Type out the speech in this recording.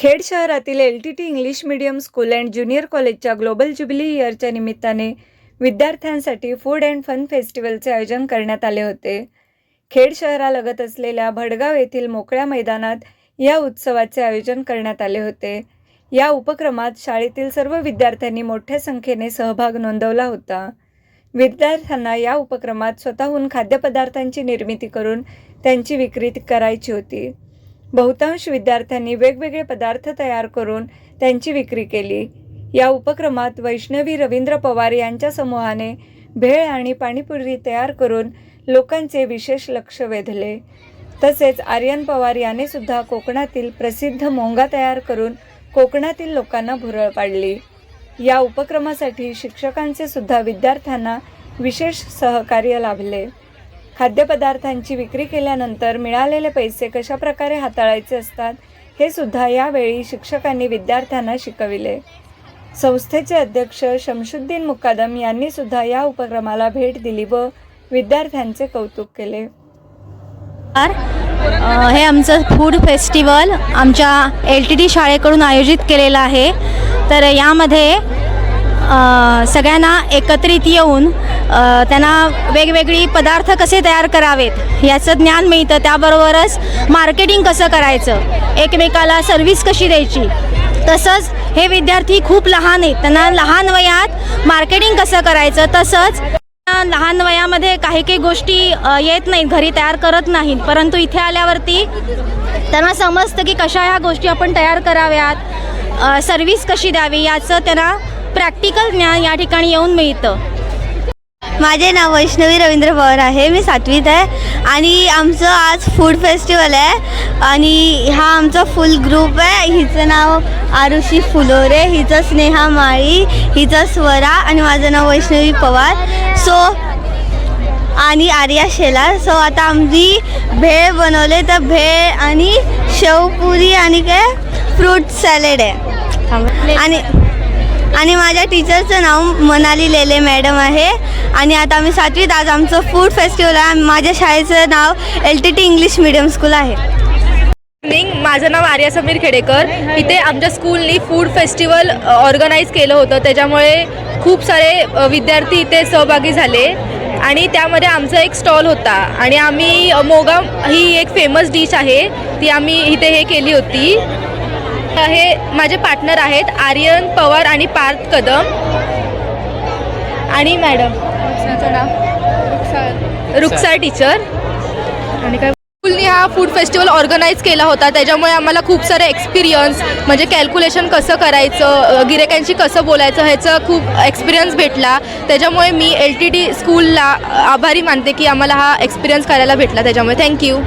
खेड शहरातील L T T English medium school and junior कॉलेजच्या global jubilee इयरच्या निमित्ताने विद्यार्थ्यांसाठी फूड अँड फन फेस्टिवलचे आयोजन करण्यात आले होते. खेड शहरालगत असलेल्या भडगाव येथील मोकळ्या मैदानात या उत्सवाचे आयोजन करण्यात आले होते. या उपक्रमात शाळेतील सर्व विद्यार्थ्यांनी मोठ्या संख्येने सहभाग नोंदवला होता. विद्यार्थ्यांना या उपक्रमात स्वतःहून खाद्यपदार्थांची निर्मिती करून त्यांची विक्री करायची होती. बहुतांश विद्यार्थ्यांनी वेगवेगळे पदार्थ तयार करून त्यांची विक्री केली. या उपक्रमात वैष्णवी रवींद्र पवार यांच्या समूहाने भेळ आणि पाणीपुरी तयार करून लोकांचे विशेष लक्ष वेधले. तसेच आर्यन पवार याने सुद्धा कोकणातील प्रसिद्ध मोंगा तयार करून कोकणातील लोकांना भुरळ पाडली. या उपक्रमासाठी शिक्षकांचे सुद्धा विद्यार्थ्यांना विशेष सहकार्य लाभले. खाद्यपदार्थांची विक्री केल्यानंतर मिळालेले पैसे कशाप्रकारे हाताळायचे असतात हे सुद्धा यावेळी शिक्षकांनी विद्यार्थ्यांना शिकविले. संस्थेचे अध्यक्ष शमशुद्दीन मुकादम यांनी सुद्धा या उपक्रमाला भेट दिली व विद्यार्थ्यांचे कौतुक केले. हे आमचं फूड फेस्टिवल आमच्या एल टी डी शाळेकडून आयोजित केलेलं आहे. तर यामध्ये सगळ्यांना एकत्रित येऊन त्यांना वेगवेगळी पदार्थ कसे तयार करावेत याचं ज्ञान मिळतं. त्याबरोबरच मार्केटिंग कसं करायचं एकमेकाला सर्व्हिस कशी द्यायची तसंच हे विद्यार्थी खूप लहान आहेत. त्यांना लहान वयात मार्केटिंग कसं करायचं तसंच लहान वयामध्ये काही काही गोष्टी येत नाहीत घरी तयार करत नाहीत. परंतु इथे आल्यावरती त्यांना समजतं की कशा ह्या गोष्टी आपण तयार कराव्यात सर्व्हिस कशी द्यावी याचं त्यांना प्रॅक्टिकल ज्ञान या ठिकाणी येऊन मिळतं. माझे नाव वैष्णवी रवींद्र पवार आहे. मी सातवीत आहे. आणि आमचं आज फूड फेस्टिवल आहे. आणि हा आमचा फुल ग्रुप आहे. हिचं नाव आरुषी फुलोरे हिचं स्नेहा माळी हिचं स्वरा आणि माझं नाव वैष्णवी पवार. सो आणि आर्या शेलार. सो आता आमची भेळ बनवले तर भेळ आणि शेवपुरी आणि काय? फ्रूट सॅलेड आहे. आणि आणि माझ्या टीचरचं नाव मनाली लेले मॅडम आहे. आणि आता आम्ही सातवीत आज आमचं फूड फेस्टिवल आहे. माझ्या शाळेचं नाव L T T English medium school आहे. इव्हनिंग माझं नाव आर्या समीर खेडेकर. इथे आमच्या स्कूलनी फूड फेस्टिवल ऑर्गनाईज केलं होतं. त्याच्यामुळे खूप सारे विद्यार्थी इथे सहभागी झाले. आणि त्यामध्ये आमचा एक स्टॉल होता. आणि आम्ही मोगम मोगा ही एक फेमस डिश आहे. ती आम्ही इथे हे केली होती. हे माझे पार्टनर आहेत आर्यन पवार आणि पार्थ कदम. आणि मॅडम? रुक्सार टीचर. आणि काय? स्कूलनी हा फूड फेस्टिवल ऑर्गनाईज केला होता. त्याच्यामुळे आम्हाला खूप सारे एक्सपिरियन्स म्हणजे कॅल्क्युलेशन कसं करायचं अ, गिरायकांशी कसं बोलायचं ह्याचं खूप एक्सपिरियन्स भेटला. त्याच्यामुळे मी एल टी टी स्कूलला आभारी मानते की आम्हाला हा एक्सपिरियन्स करायला भेटला. त्याच्यामुळे थँक्यू